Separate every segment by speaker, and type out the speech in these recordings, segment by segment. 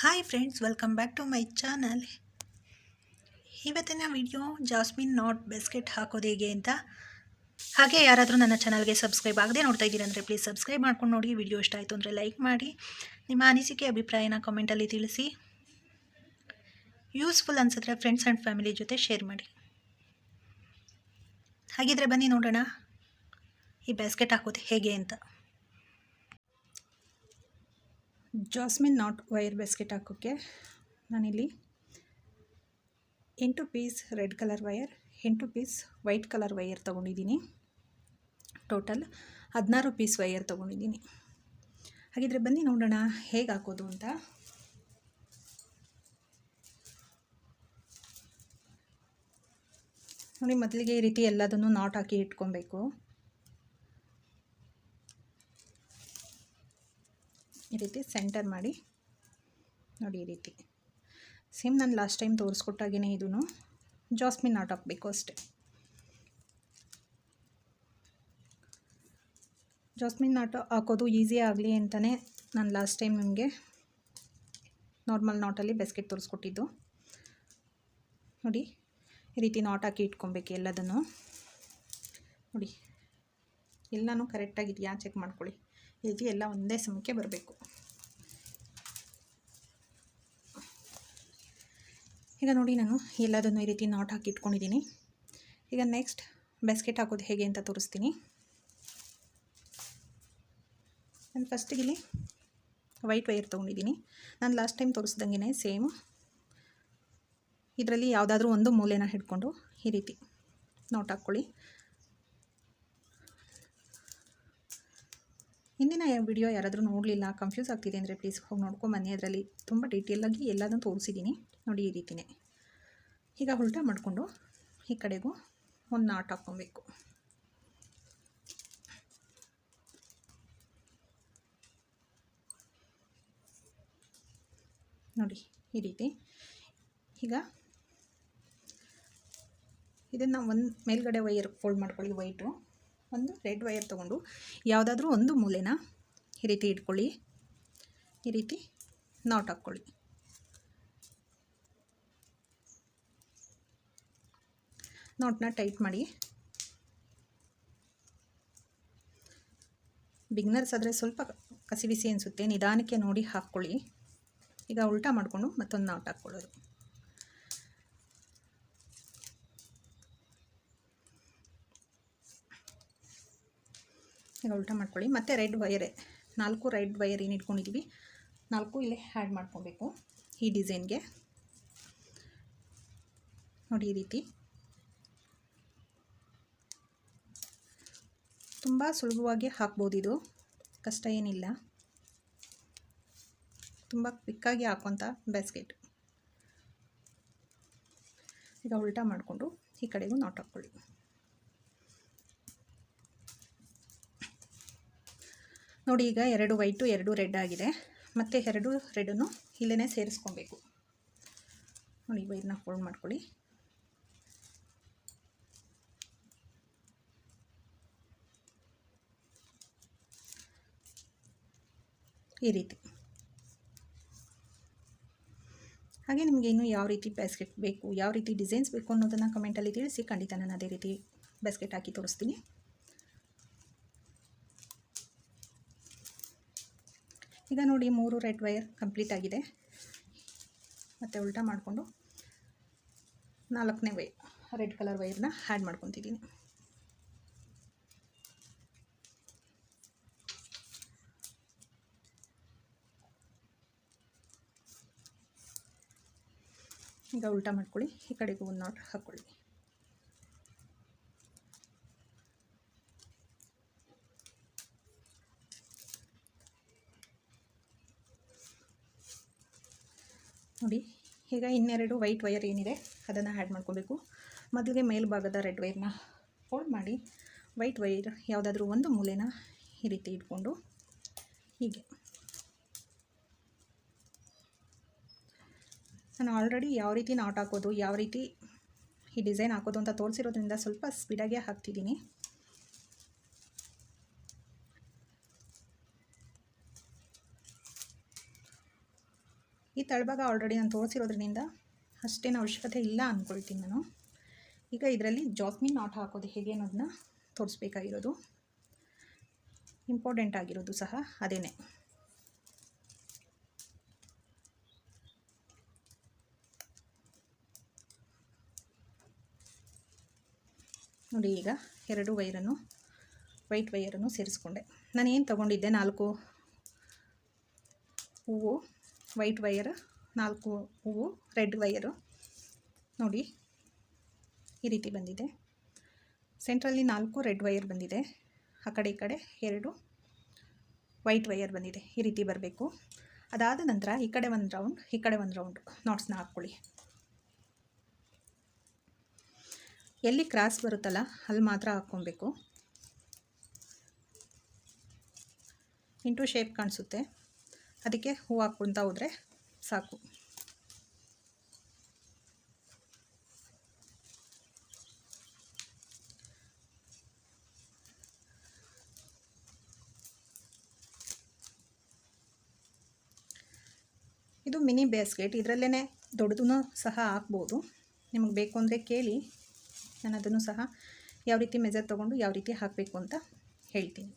Speaker 1: Hi friends welcome back to my channel ಇವತ್ತಿನ video jasmine knot biscuit ಹಾಕೋದು ಹೇಗೆ ಅಂತ. ಹಾಗೆ ಯಾರಾದರೂ ನನ್ನ ಚಾನಲ್ಗೆ ಸಬ್ಸ್ಕ್ರೈಬ್ ಆಗದೆ ನೋಡ್ತಾ ಇದ್ದೀರಿ ಅಂದರೆ ಪ್ಲೀಸ್ ಸಬ್ಸ್ಕ್ರೈಬ್ ಮಾಡ್ಕೊಂಡು ನೋಡಿ. ವಿಡಿಯೋ ಇಷ್ಟ ಆಯಿತು ಅಂದರೆ ಲೈಕ್ ಮಾಡಿ. ನಿಮ್ಮ ಅನಿಸಿಕೆ, ಅಭಿಪ್ರಾಯನ ಕಮೆಂಟಲ್ಲಿ ತಿಳಿಸಿ. ಯೂಸ್ಫುಲ್ ಅನಿಸಿದ್ರೆ ಫ್ರೆಂಡ್ಸ್ ಆ್ಯಂಡ್ ಫ್ಯಾಮಿಲಿ ಜೊತೆ ಶೇರ್ ಮಾಡಿ. ಹಾಗಿದ್ರೆ ಬನ್ನಿ ನೋಡೋಣ ಈ ಬ್ಯಾಸ್ಕೆಟ್ ಹಾಕೋದು ಹೇಗೆ ಅಂತ. ಜಾಸ್ಮಿನ್ ನಾಟ್ ವೈರ್ ಬಿಸ್ಕೆಟ್ ಹಾಕೋಕ್ಕೆ ನಾನಿಲ್ಲಿ ಎಂಟು ಪೀಸ್ ರೆಡ್ ಕಲರ್ ವೈರ್, ಎಂಟು ಪೀಸ್ ವೈಟ್ ಕಲರ್ ವೈಯರ್ ತೊಗೊಂಡಿದ್ದೀನಿ. ಟೋಟಲ್ ಹದಿನಾರು ಪೀಸ್ ವೈಯರ್ ತೊಗೊಂಡಿದ್ದೀನಿ. ಹಾಗಿದ್ರೆ ಬನ್ನಿ ನೋಡೋಣ ಹೇಗೆ ಹಾಕೋದು ಅಂತ. ನೋಡಿ, ಮೊದಲಿಗೆ ಈ ರೀತಿ ಎಲ್ಲದನ್ನು ನಾಟ್ ಹಾಕಿ ಇಟ್ಕೊಬೇಕು. ಈ ರೀತಿ ಸೆಂಟರ್ ಮಾಡಿ. ನೋಡಿ ಈ ರೀತಿ. ಸೇಮ್ ನಾನು ಲಾಸ್ಟ್ ಟೈಮ್ ತೋರಿಸ್ಕೊಟ್ಟಾಗೇ ಇದೂ ಜಾಸ್ಮಿನ್ ನಾಟ್ ಹಾಕಬೇಕು ಅಷ್ಟೆ. ಜಾಸ್ಮಿನ್ ನಾಟ್ ಹಾಕೋದು ಈಸಿ ಆಗಲಿ ಅಂತಲೇ ನಾನು ಲಾಸ್ಟ್ ಟೈಮ್ ನಿಮಗೆ ನಾರ್ಮಲ್ ನಾಟಲ್ಲಿ ಬಿಸ್ಕೆಟ್ ತೋರಿಸ್ಕೊಟ್ಟಿದ್ದು. ನೋಡಿ, ಈ ರೀತಿ ನಾಟ್ ಹಾಕಿ ಇಟ್ಕೊಬೇಕು ಎಲ್ಲದನ್ನು. ನೋಡಿ, ಎಲ್ಲನೂ ಕರೆಕ್ಟಾಗಿದೆಯಾ ಚೆಕ್ ಮಾಡ್ಕೊಳ್ಳಿ. ರೀತಿ ಎಲ್ಲ ಒಂದೇ ಸಮಕ್ಕೆ ಬರಬೇಕು. ಈಗ ನೋಡಿ ನಾನು ಎಲ್ಲದನ್ನು ಈ ರೀತಿ ನಾಟ್ ಹಾಕಿ ಇಟ್ಕೊಂಡಿದ್ದೀನಿ. ಈಗ ನೆಕ್ಸ್ಟ್ ಬಿಸ್ಕೆಟ್ ಹಾಕೋದು ಹೇಗೆ ಅಂತ ತೋರಿಸ್ತೀನಿ. ನಾನು ಫಸ್ಟಿಗೆ ಇಲ್ಲಿ ವೈಟ್ ವೈರ್ ತೊಗೊಂಡಿದ್ದೀನಿ. ನಾನು ಲಾಸ್ಟ್ ಟೈಮ್ ತೋರಿಸ್ದಂಗೆ ಸೇಮ್ ಇದರಲ್ಲಿ ಯಾವುದಾದ್ರೂ ಒಂದು ಮೂಲೆನ ಹಿಡ್ಕೊಂಡು ಈ ರೀತಿ ನೋಟ್ ಹಾಕ್ಕೊಳ್ಳಿ. ಹಿಂದಿನ ವಿಡಿಯೋ ಯಾರಾದರೂ ನೋಡಲಿಲ್ಲ ಕನ್ಫ್ಯೂಸ್ ಆಗ್ತಿದೆ ಅಂದರೆ ಪ್ಲೀಸ್ ಹೋಗಿ ನೋಡ್ಕೊಂಬನ್ನಿ ಅದರಲ್ಲಿ ತುಂಬ ಡೀಟೇಲಾಗಿ ಎಲ್ಲದನ್ನು ತೋರಿಸಿದ್ದೀನಿ ನೋಡಿ ಈ ರೀತಿಯೇ ಈಗ ಉಲ್ಟಾ ಮಾಡಿಕೊಂಡು ಈ ಕಡೆಗೂ ಒಂದು ನಾಟ್ ಹಾಕ್ಕೊಬೇಕು. ನೋಡಿ ಈ ರೀತಿ. ಈಗ ಇದನ್ನು ಒಂದು ಮೇಲ್ಗಡೆ ವೈಯರ್ ಫೋಲ್ಡ್ ಮಾಡ್ಕೊಳ್ಳಿ ವೈಟು ಒಂದು ರೆಡ್ ವೈರ್ ತೊಗೊಂಡು ಯಾವುದಾದ್ರೂ ಒಂದು ಮೂಲೆನ ಈ ರೀತಿ ಇಟ್ಕೊಳ್ಳಿ. ಈ ರೀತಿ ನಾಟ್ ಹಾಕ್ಕೊಳ್ಳಿ. ನಾಟ್ನ ಟೈಟ್ ಮಾಡಿ. ಬಿಗ್ನರ್ಸ್ ಆದರೆ ಸ್ವಲ್ಪ ಕಸಿ ಬಿಸಿ ಅನಿಸುತ್ತೆ. ನಿಧಾನಕ್ಕೆ ನೋಡಿ ಹಾಕ್ಕೊಳ್ಳಿ. ಈಗ ಉಲ್ಟಾ ಮಾಡಿಕೊಂಡು ಮತ್ತೊಂದು ನಾಟ್ ಹಾಕ್ಕೊಳ್ಳೋದು. ಈಗ ಉಲ್ಟಾ ಮಾಡ್ಕೊಳ್ಳಿ. ಮತ್ತು ರೆಡ್ ವೈರೆ, ನಾಲ್ಕು ರೆಡ್ ವೈರ್ ಏನು ಇಟ್ಕೊಂಡಿದ್ದೀವಿ ನಾಲ್ಕು ಇಲ್ಲೇ ಆ್ಯಡ್ ಮಾಡ್ಕೊಬೇಕು ಈ ಡಿಸೈನ್ಗೆ. ನೋಡಿ ಈ ರೀತಿ. ತುಂಬ ಸುಲಭವಾಗಿ ಹಾಕ್ಬೋದು ಇದು. ಕಷ್ಟ ಏನಿಲ್ಲ. ತುಂಬ ಕ್ವಿಕ್ಕಾಗಿ ಹಾಕುವಂಥ ಬ್ಯಾಸ್ಕೆಟ್ ಈಗ ಉಲ್ಟಾ ಮಾಡಿಕೊಂಡು ಈ ಕಡೆಗೂ ನಾಟ್ ಹಾಕ್ಕೊಳ್ಳಿ. ನೋಡಿ ಈಗ ಎರಡು ವೈಟು, ಎರಡು ರೆಡ್ ಆಗಿದೆ. ಮತ್ತು ಎರಡು ರೆಡನ್ನು ಇಲ್ಲೇ ಸೇರಿಸ್ಕೊಬೇಕು. ನೋಡಿ ವೈರ್ನ ಫೋಲ್ಡ್ ಮಾಡ್ಕೊಳ್ಳಿ. ಈ ರೀತಿ. ಹಾಗೆ ನಿಮಗೆ ಇನ್ನೂ ಯಾವ ರೀತಿ ಬ್ಯಾಸ್ಕೆಟ್ ಬೇಕು, ಯಾವ ರೀತಿ ಡಿಸೈನ್ಸ್ ಬೇಕು ಅನ್ನೋದನ್ನು ಕಮೆಂಟಲ್ಲಿ ತಿಳಿಸಿ ಖಂಡಿತ ನಾನು ಅದೇ ರೀತಿ ಬ್ಯಾಸ್ಕೆಟ್ ಹಾಕಿ ತೋರಿಸ್ತೀನಿ. ಈಗ ನೋಡಿ ಮೂರು ರೆಡ್ ವೈರ್ ಕಂಪ್ಲೀಟ್ ಆಗಿದೆ. ಮತ್ತು ಉಲ್ಟಾ ಮಾಡಿಕೊಂಡು ನಾಲ್ಕನೇ ವೈರ್, ರೆಡ್ ಕಲರ್ ವೈರ್ನ ಆ್ಯಡ್ ಮಾಡ್ಕೊತಿದ್ದೀನಿ. ಈಗ ಉಲ್ಟಾ ಮಾಡ್ಕೊಳ್ಳಿ. ಈ ಕಡೆಗೂ ಒಂದು ನಾಟ್ ಹಾಕ್ಕೊಳ್ಳಿ ನೋಡಿ ಈಗ ಇನ್ನೆರಡು ವೈಟ್ ವೈರ್ ಏನಿದೆ, ಅದನ್ನು ಆ್ಯಡ್ ಮಾಡ್ಕೋಬೇಕು. ಮೊದಲಿಗೆ ಮೇಲ್ಭಾಗದ ರೆಡ್ ವೈರ್ನ ಫೋಲ್ಡ್ ಮಾಡಿ ವೈಟ್ ವೈರ್ ಯಾವುದಾದ್ರೂ ಒಂದು ಮೂಲೆನ ಈ ರೀತಿ ಇಟ್ಕೊಂಡು ಹೀಗೆ. ನಾನು ಆಲ್ರೆಡಿ ಯಾವ ರೀತಿ ನಾಟ್ ಹಾಕೋದು, ಯಾವ ರೀತಿ ಈ ಡಿಸೈನ್ ಹಾಕೋದು ಅಂತ ತೋರಿಸಿರೋದ್ರಿಂದ ಸ್ವಲ್ಪ ಸ್ಪೀಡಾಗೆ ಹಾಕ್ತಿದ್ದೀನಿ. ತಳಭಾಗ ಆಲ್ರೆಡಿ ನಾನು ತೋರಿಸಿರೋದ್ರಿಂದ ಅಷ್ಟೇನು ಅವಶ್ಯಕತೆ ಇಲ್ಲ ಅಂದ್ಕೊಳ್ತೀನಿ ನಾನು. ಈಗ ಇದರಲ್ಲಿ ಜಾಸ್ಮಿನ್ ನಾಟ್ ಹಾಕೋದು ಹೇಗೆ ಅನ್ನೋದನ್ನ ತೋರಿಸ್ಬೇಕಾಗಿರೋದು. ಇಂಪಾರ್ಟೆಂಟ್ ಆಗಿರೋದು ಸಹ ಅದೇನೆ. ನೋಡಿ ಈಗ ಎರಡು ವೈರನ್ನು ವೈಟ್ ವೈರನ್ನು ಸೇರಿಸ್ಕೊಂಡೆ. ನಾನು ಏನು ತೊಗೊಂಡಿದ್ದೆ ನಾಲ್ಕು ಹೂವು? ವೈಟ್ ವೈಯರ್ ನಾಲ್ಕು ಹೂವು, ರೆಡ್ ವೈಯರು ನೋಡಿ, ಈ ರೀತಿ ಬಂದಿದೆ. ಸೆಂಟ್ರಲ್ಲಿ ನಾಲ್ಕು ರೆಡ್ ವೈರ್ ಬಂದಿದೆ. ಆ ಕಡೆ, ಈ ಕಡೆ ಎರಡು ವೈಟ್ ವೈಯರ್ ಬಂದಿದೆ. ಈ ರೀತಿ ಬರಬೇಕು. ಅದಾದ ನಂತರ ಈ ಕಡೆ ಒಂದು ರೌಂಡ್, ಈ ಕಡೆ ಒಂದು ರೌಂಡ್ ನಾಟ್ಸ್ನ ಹಾಕ್ಕೊಳ್ಳಿ. ಎಲ್ಲಿ ಕ್ರಾಸ್ ಬರುತ್ತಲ್ಲ, ಅಲ್ಲಿ ಮಾತ್ರ ಹಾಕ್ಕೊಬೇಕು. ಇಂಟು ಶೇಪ್ ಕಾಣಿಸುತ್ತೆ. ಅದಕ್ಕೆ ಹೂ ಹಾಕ್ಕೊಳ್ತಾ ಹೋದರೆ ಸಾಕು. ಇದು ಮಿನಿ ಬೇಸ್ಕೆಟ್ ಇದರಲ್ಲೇ ದೊಡ್ಡದೂ ಸಹ ಹಾಕ್ಬೋದು. ನಿಮಗೆ ಬೇಕು ಅಂದರೆ ಕೇಳಿ. ನಾನು ಅದನ್ನು ಸಹ ಯಾವ ರೀತಿ ಮೆಜರ್ ತೊಗೊಂಡು ಯಾವ ರೀತಿ ಹಾಕಬೇಕು ಅಂತ ಹೇಳ್ತೀನಿ.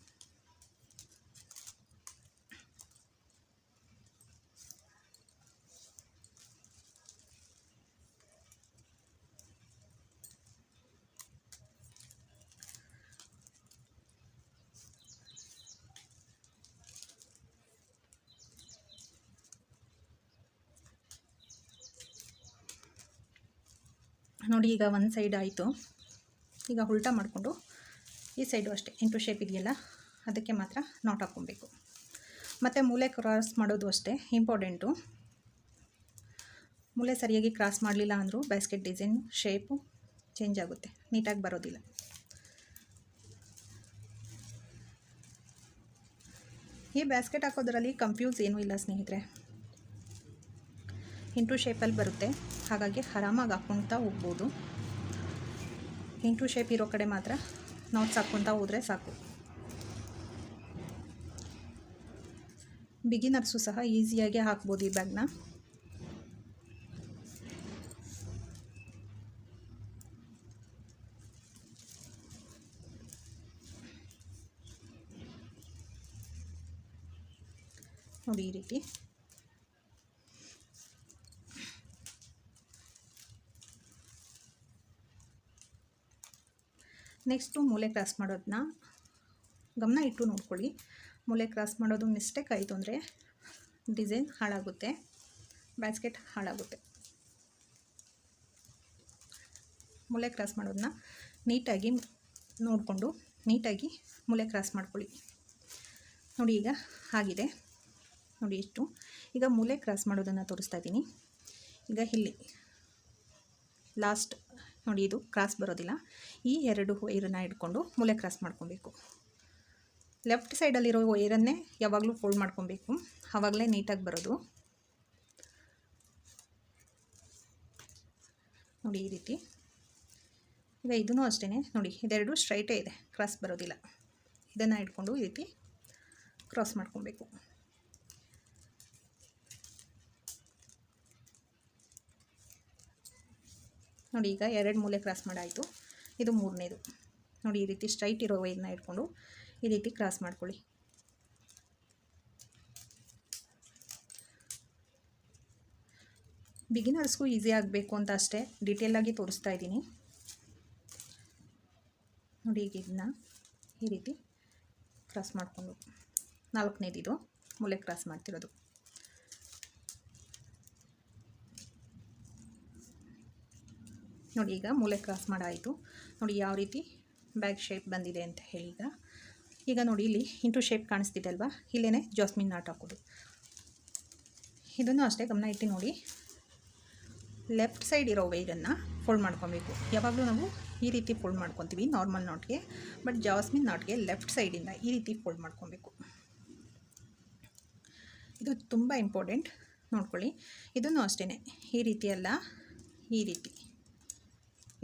Speaker 1: ನೋಡಿ ಈಗ ಒಂದು ಸೈಡ್ ಆಯಿತು. ಈಗ ಉಲ್ಟಾ ಮಾಡಿಕೊಂಡು ಈ ಸೈಡು ಅಷ್ಟೇ, ಇಂಟು ಶೇಪ್ ಇದೆಯಲ್ಲ, ಅದಕ್ಕೆ ಮಾತ್ರ ನಾಟ್ ಹಾಕ್ಕೊಬೇಕು. ಮತ್ತು ಮೂಲೆ ಕ್ರಾಸ್ ಮಾಡೋದು ಅಷ್ಟೇ ಇಂಪಾರ್ಟೆಂಟು ಮೂಲೆ ಸರಿಯಾಗಿ ಕ್ರಾಸ್ ಮಾಡಲಿಲ್ಲ ಅಂದರೂ ಬ್ಯಾಸ್ಕೆಟ್ ಡಿಸೈನ್ ಶೇಪು ಚೇಂಜ್ ಆಗುತ್ತೆ ನೀಟಾಗಿ ಬರೋದಿಲ್ಲ. ಈ ಬ್ಯಾಸ್ಕೆಟ್ ಹಾಕೋದ್ರಲ್ಲಿ ಕನ್ಫ್ಯೂಸ್ ಏನೂ ಇಲ್ಲ ಸ್ನೇಹಿತರೆ. ಇಂಟು ಶೇಪಲ್ಲಿ ಬರುತ್ತೆ. ಹಾಗಾಗಿ ಆರಾಮಾಗಿ ಹಾಕ್ಕೊಳ್ತಾ ಹೋಗ್ಬೋದು. ಇಂಟು ಶೇಪ್ ಇರೋ ಕಡೆ ಮಾತ್ರ ನೋಟ್ಸ್ ಹಾಕ್ಕೊಳ್ತಾ ಹೋದರೆ ಸಾಕು. ಬಿಗಿನರ್ಸು ಸಹ ಈಸಿಯಾಗಿ ಹಾಕ್ಬೋದು ಈ ಬ್ಯಾಗ್ನ. ನೋಡಿ ಈ ರೀತಿ. ನೆಕ್ಸ್ಟು ಮೂಲೆ ಕ್ರಾಸ್ ಮಾಡೋದನ್ನ ಗಮನ ಇಟ್ಟು ನೋಡ್ಕೊಳ್ಳಿ. ಮೂಲೆ ಕ್ರಾಸ್ ಮಾಡೋದು ಮಿಸ್ಟೇಕ್ ಆಯಿತು ಅಂದರೆ ಡಿಸೈನ್ ಹಾಳಾಗುತ್ತೆ, ಬ್ಯಾಸ್ಕೆಟ್ ಹಾಳಾಗುತ್ತೆ. ಮೂಲೆ ಕ್ರಾಸ್ ಮಾಡೋದನ್ನ ನೀಟಾಗಿ ನೋಡಿಕೊಂಡು ನೀಟಾಗಿ ಮೂಲೆ ಕ್ರಾಸ್ ಮಾಡ್ಕೊಳ್ಳಿ. ನೋಡಿ ಈಗ ಆಗಿದೆ. ನೋಡಿ ಇಷ್ಟು. ಈಗ ಮೂಲೆ ಕ್ರಾಸ್ ಮಾಡೋದನ್ನು ತೋರಿಸ್ತಾ ಇದ್ದೀನಿ. ಈಗ ಇಲ್ಲಿ ಲಾಸ್ಟ್ ನೋಡಿ, ಇದು ಕ್ರಾಸ್ ಬರೋದಿಲ್ಲ. ಈ ಎರಡು ವೈರನ್ನು ಇಟ್ಕೊಂಡು ಮೂಲೆ ಕ್ರಾಸ್ ಮಾಡ್ಕೊಬೇಕು. ಲೆಫ್ಟ್ ಸೈಡಲ್ಲಿರೋ ವೈರನ್ನೇ ಯಾವಾಗಲೂ ಫೋಲ್ಡ್ ಮಾಡ್ಕೊಬೇಕು. ಆವಾಗಲೇ ನೀಟಾಗಿ ಬರೋದು. ನೋಡಿ, ಈ ರೀತಿ. ಈಗ ಇದೂ ಅಷ್ಟೇ ನೋಡಿ, ಇದೆರಡು ಸ್ಟ್ರೈಟೇ ಇದೆ. ಕ್ರಾಸ್ ಬರೋದಿಲ್ಲ. ಇದನ್ನು ಇಟ್ಕೊಂಡು ಈ ರೀತಿ ಕ್ರಾಸ್ ಮಾಡ್ಕೊಬೇಕು. ನೋಡಿ ಈಗ ಎರಡು ಮೂಲೆ ಕ್ರಾಸ್ ಮಾಡಾಯಿತು. ಇದು ಮೂರನೇದು. ನೋಡಿ ಈ ರೀತಿ ಸ್ಟ್ರೈಟ್ ಇರೋ ವೈರ್ನ ಇಟ್ಕೊಂಡು ಈ ರೀತಿ ಕ್ರಾಸ್ ಮಾಡ್ಕೊಳ್ಳಿ. ಬಿಗಿನರ್ಸ್ಗೂ ಈಸಿ ಆಗಬೇಕು ಅಂತ ಅಷ್ಟೇ. ಡೀಟೇಲಾಗಿ ತೋರಿಸ್ತಾ ಇದ್ದೀನಿ. ನೋಡಿ ಈಗ ಇದನ್ನ ಈ ರೀತಿ ಕ್ರಾಸ್ ಮಾಡಿಕೊಂಡು. ನಾಲ್ಕನೇದಿದು. ಮೂಲೆ ಕ್ರಾಸ್ ಮಾಡ್ತಿರೋದು. ನೋಡಿ ಈಗ ಮೂಲೆ ಕ್ರಾಸ್ ಮಾಡಾಯಿತು. ನೋಡಿ ಯಾವ ರೀತಿ ಬ್ಯಾಗ್ ಶೇಪ್ ಬಂದಿದೆ ಅಂತ ಹೇಳಿ ಈಗ. ಈಗ ನೋಡಿ ಇಲ್ಲಿ ಇಂಟು ಶೇಪ್ ಕಾಣಿಸ್ತಿದೆ ಅಲ್ವಾ? ಇಲ್ಲೇ ಜಾಸ್ಮಿನ್ ನಾಟ್ ಹಾಕೋದು. ಇದನ್ನು ಅಷ್ಟೇ ಗಮನ ಇಟ್ಟು ನೋಡಿ. ಲೆಫ್ಟ್ ಸೈಡ್ ಇರೋ ವೈರನ್ನು ಫೋಲ್ಡ್ ಮಾಡ್ಕೊಬೇಕು. ಯಾವಾಗಲೂ ನಾವು ಈ ರೀತಿ ಫೋಲ್ಡ್ ಮಾಡ್ಕೊತೀವಿ ನಾರ್ಮಲ್ ನಾಟ್ಗೆ ಬಟ್ ಜಾಸ್ಮಿನ್ ನಾಟ್ಗೆ ಲೆಫ್ಟ್ ಸೈಡಿಂದ ಈ ರೀತಿ ಫೋಲ್ಡ್ ಮಾಡ್ಕೊಬೇಕು. ಇದು ತುಂಬ ಇಂಪಾರ್ಟೆಂಟ್ ನೋಡ್ಕೊಳ್ಳಿ. ಇದನ್ನು ಅಷ್ಟೇ ಈ ರೀತಿ ಅಲ್ಲ, ಈ ರೀತಿ.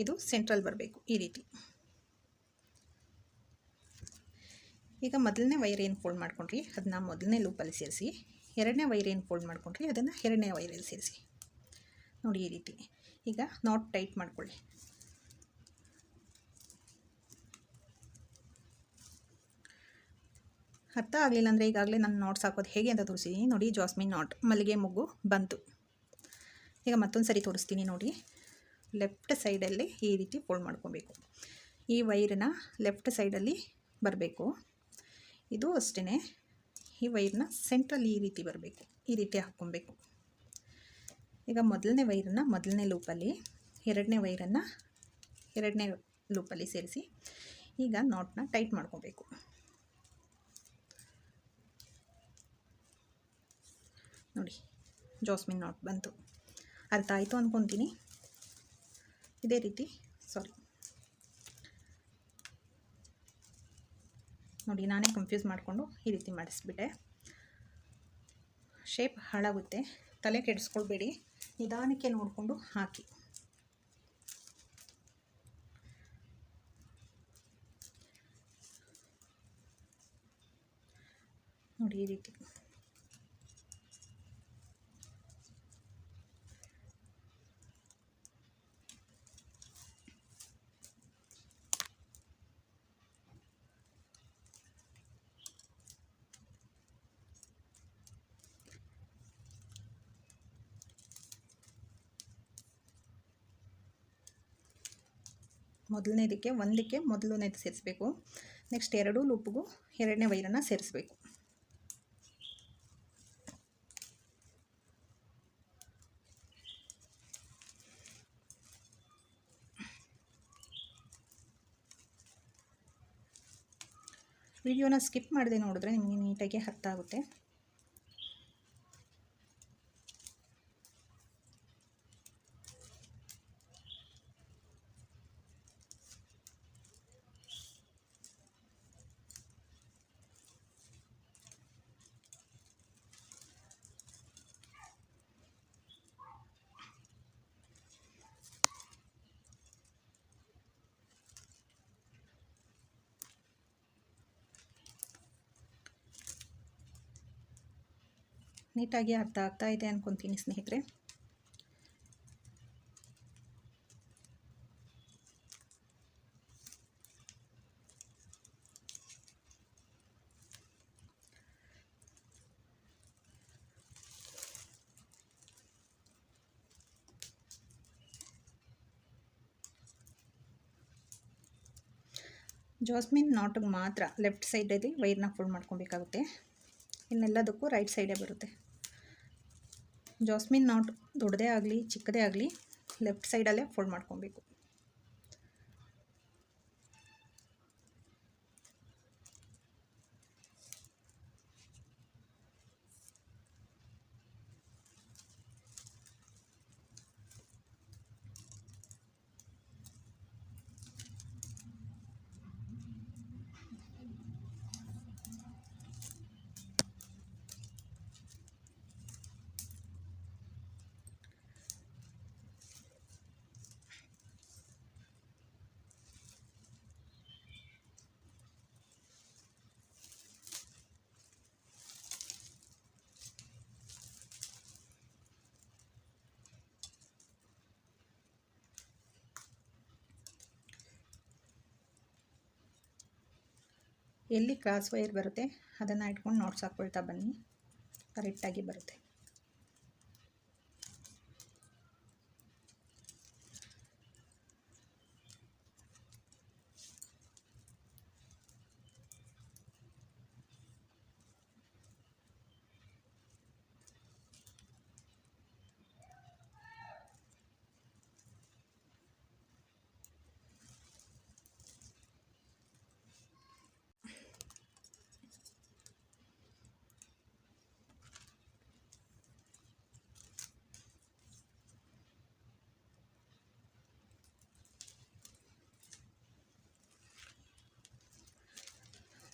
Speaker 1: ಇದು ಸೆಂಟ್ರಲ್ ಬರಬೇಕು ಈ ರೀತಿ. ಈಗ ಮೊದಲನೇ ವೈರ್ ಏನು ಫೋಲ್ಡ್ ಮಾಡ್ಕೊಂಡ್ರಿ? ಅದನ್ನ ಮೊದಲನೇ ಲೂಪಲ್ಲಿ ಸೇರಿಸಿ. ಎರಡನೇ ವೈರ್ ಏನು ಫೋಲ್ಡ್ ಮಾಡ್ಕೊಂಡ್ರಿ? ಅದನ್ನು ಎರಡನೇ ವೈರಲ್ಲಿ ಸೇರಿಸಿ. ನೋಡಿ ಈ ರೀತಿ. ಈಗ ನಾಟ್ ಟೈಟ್ ಮಾಡ್ಕೊಳ್ಳಿ. ಅರ್ಥ ಆಗಲಿಲ್ಲ ಅಂದರೆ ಈಗಾಗಲೇ ನಾನು ನಾಟ್ಸ್ ಹಾಕೋದು ಹೇಗೆ ಅಂತ ತೋರಿಸಿದ್ದೀನಿ ನೋಡಿ ಜಾಸ್ಮಿನ್ ನಾಟ್ ಮಲ್ಲಿಗೆ ಮೊಗ್ಗು ಬಂತು. ಈಗ ಮತ್ತೊಂದು ಸರಿ ತೋರಿಸ್ತೀನಿ ನೋಡಿ. ಲೆಫ್ಟ್ ಸೈಡಲ್ಲಿ ಈ ರೀತಿ ಫೋಲ್ಡ್ ಮಾಡ್ಕೊಬೇಕು. ಈ ವೈರನ್ನ ಲೆಫ್ಟ್ ಸೈಡಲ್ಲಿ ಬರಬೇಕು. ಇದು ಅಷ್ಟೇ ಈ ವೈರನ್ನ ಸೆಂಟ್ರಲ್ಲಿ ಈ ರೀತಿ ಬರಬೇಕು. ಈ ರೀತಿ ಹಾಕ್ಕೊಬೇಕು. ಈಗ ಮೊದಲನೇ ವೈರನ್ನು ಮೊದಲನೇ ಲೂಪಲ್ಲಿ, ಎರಡನೇ ವೈರನ್ನು ಎರಡನೇ ಲೂಪಲ್ಲಿ ಸೇರಿಸಿ ಈಗ ನಾಟ್ನ ಟೈಟ್ ಮಾಡ್ಕೊಬೇಕು. ನೋಡಿ, ಜಾಸ್ಮಿನ್ ನಾಟ್ ಬಂತು. ಅರ್ಥ ಆಯಿತು ಅಂದ್ಕೊತೀನಿ ಇದೇ ರೀತಿ. ಸಾರಿ ನೋಡಿ, ನಾನೇ ಕನ್ಫ್ಯೂಸ್ ಮಾಡಿಕೊಂಡು ಈ ರೀತಿ ಮಾಡಿಸ್ಬಿಟ್ಟೆ. ಶೇಪ್ ಹಾಳಾಗುತ್ತೆ. ತಲೆ ಕೆಡಿಸ್ಕೊಳ್ಬೇಡಿ. ನಿಧಾನಕ್ಕೆ ನೋಡಿಕೊಂಡು ಹಾಕಿ. ನೋಡಿ, ಈ ರೀತಿ. ಮೊದಲನೇದಕ್ಕೆ ಒಂದಕ್ಕೆ ಮೊದಲನೇದು ಸೇರಿಸ್ಬೇಕು. ನೆಕ್ಸ್ಟ್ ಎರಡು ಲೂಪ್ಗೂ ಎರಡನೇ ವೈರನ್ನು ಸೇರಿಸ್ಬೇಕು. ವಿಡಿಯೋನ ಸ್ಕಿಪ್ ಮಾಡಿದೆ ನೋಡಿದ್ರೆ ನಿಮಗೆ ನೀಟಾಗಿ ಅರ್ಥ ಆಗುತ್ತೆ. ನೀಟಾಗಿ ಅರ್ಥ ಆಗ್ತಾ ಇದೆ ಅಂದ್ಕೊತೀನಿ ಸ್ನೇಹಿತರೆ. ಜಾಸ್ಮಿನ್ ನಾಟಿಗೆ ಮಾತ್ರ ಲೆಫ್ಟ್ ಸೈಡಲ್ಲಿ ವೈರ್ನ ಫುಲ್ ಮಾಡ್ಕೊಬೇಕಾಗುತ್ತೆ. ಇನ್ನೆಲ್ಲದಕ್ಕೂ ರೈಟ್ ಸೈಡೇ ಬರುತ್ತೆ. ಜಾಸ್ಮಿನ್ ನಾಟ್ ದೊಡ್ಡದೇ ಆಗಲಿ ಚಿಕ್ಕದೇ ಆಗಲಿ ಲೆಫ್ಟ್ ಸೈಡಲ್ಲೇ ಫೋಲ್ಡ್ ಮಾಡ್ಕೊಬೇಕು. ಎಲ್ಲಿ ಕ್ರಾಸ್ ವೈರ್ ಬರುತ್ತೆ ಅದನ್ನು ಇಟ್ಕೊಂಡು ನೋಟ್ಸ್ ಹಾಕ್ಕೊಳ್ತಾ ಬನ್ನಿ. ಕರೆಕ್ಟಾಗಿ ಬರುತ್ತೆ.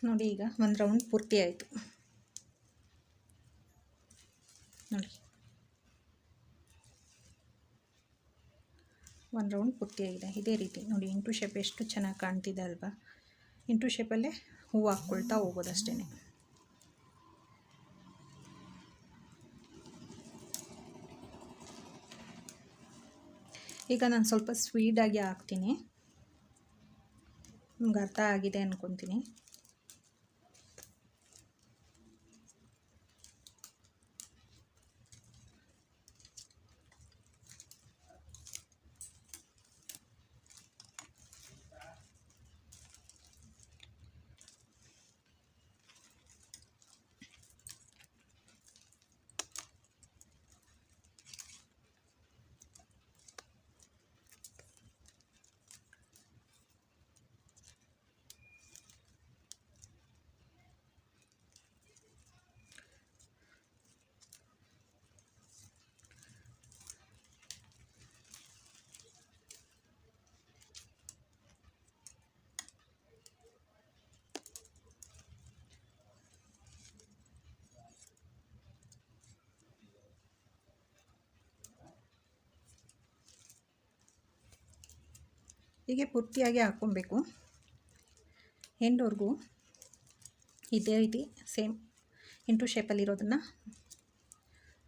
Speaker 1: ನೋಡಿ ಈಗ ಒಂದು ರೌಂಡ್ ಪೂರ್ತಿ ಆಯಿತು. ನೋಡಿ. ಒಂದು ರೌಂಡ್ ಪೂರ್ತಿ ಆಗಿದೆ. ಇದೇ ರೀತಿ ನೋಡಿ, ಇಂಟು ಶೇಪ್ ಎಷ್ಟು ಚೆನ್ನಾಗಿ ಕಾಣ್ತಿದೆ ಅಲ್ವಾ? ಇಂಟು ಶೇಪಲ್ಲೇ ಹೂವು ಹಾಕ್ಕೊಳ್ತಾ ಹೋಗೋದು ಅಷ್ಟೇ ಈಗ ನಾನು ಸ್ವಲ್ಪ ಸ್ವೀಟಾಗಿ ಹಾಕ್ತೀನಿ. ನಿಮ್ಗೆ ಅರ್ಥ ಆಗಿದೆ ಅಂದ್ಕೊತೀನಿ ಹೀಗೆ ಪೂರ್ತಿಯಾಗಿ ಹಾಕ್ಕೊಬೇಕು. ಎಂಡ್ವರೆಗೂ ಇದೇ ರೀತಿ ಸೇಮ್ ಇಂಟು ಶೇಪಲ್ಲಿರೋದನ್ನು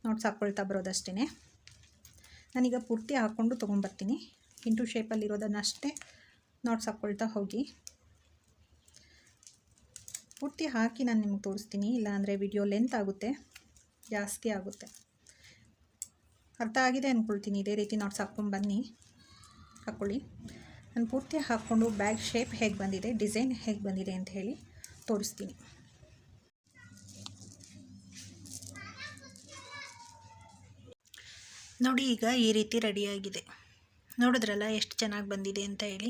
Speaker 1: ನೋಟ್ಸ್ ಹಾಕ್ಕೊಳ್ತಾ ಬರೋದಷ್ಟೇ ನಾನೀಗ ಪೂರ್ತಿ ಹಾಕ್ಕೊಂಡು ತೊಗೊಂಬರ್ತೀನಿ ಇಂಟು ಶೇಪಲ್ಲಿರೋದನ್ನು ಅಷ್ಟೇ ನೋಟ್ಸ್ ಹಾಕ್ಕೊಳ್ತಾ ಹೋಗಿ. ಪೂರ್ತಿ ಹಾಕಿ ನಾನು ನಿಮಗೆ ತೋರಿಸ್ತೀನಿ, ಇಲ್ಲಾಂದರೆ ವಿಡಿಯೋ ಲೆಂತ್ ಆಗುತ್ತೆ, ಜಾಸ್ತಿ ಆಗುತ್ತೆ. ಅರ್ಥ ಆಗಿದೆ ಅಂದ್ಕೊಳ್ತೀನಿ ಇದೇ ರೀತಿ ನೋಟ್ಸ್ ಹಾಕ್ಕೊಂಡು ಬನ್ನಿ. ಹಾಕ್ಕೊಳ್ಳಿ. ನಾನು ಪೂರ್ತಿ ಹಾಕ್ಕೊಂಡು ಬ್ಯಾಗ್ ಶೇಪ್ ಹೇಗೆ ಬಂದಿದೆ ಡಿಸೈನ್ ಹೇಗೆ ಬಂದಿದೆ ಅಂತ ಹೇಳಿ ತೋರಿಸ್ತೀನಿ. ನೋಡಿ ಈಗ ಈ ರೀತಿ ರೆಡಿಯಾಗಿದೆ ನೋಡಿದ್ರಲ್ಲ ಎಷ್ಟು ಚೆನ್ನಾಗಿ ಬಂದಿದೆ ಅಂತ ಹೇಳಿ.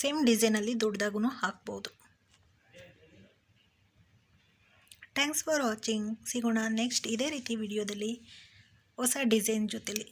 Speaker 1: ಸೇಮ್ ಡಿಸೈನಲ್ಲಿ ದೊಡ್ಡದಾಗೂ ಹಾಕ್ಬೋದು. ಥ್ಯಾಂಕ್ಸ್ ಫಾರ್ ವಾಚಿಂಗ್ ಸಿಗೋಣ ನೆಕ್ಸ್ಟ್ ಇದೇ ರೀತಿ ವಿಡಿಯೋದಲ್ಲಿ ಹೊಸ ಡಿಸೈನ್ ಜೊತೆಲಿ.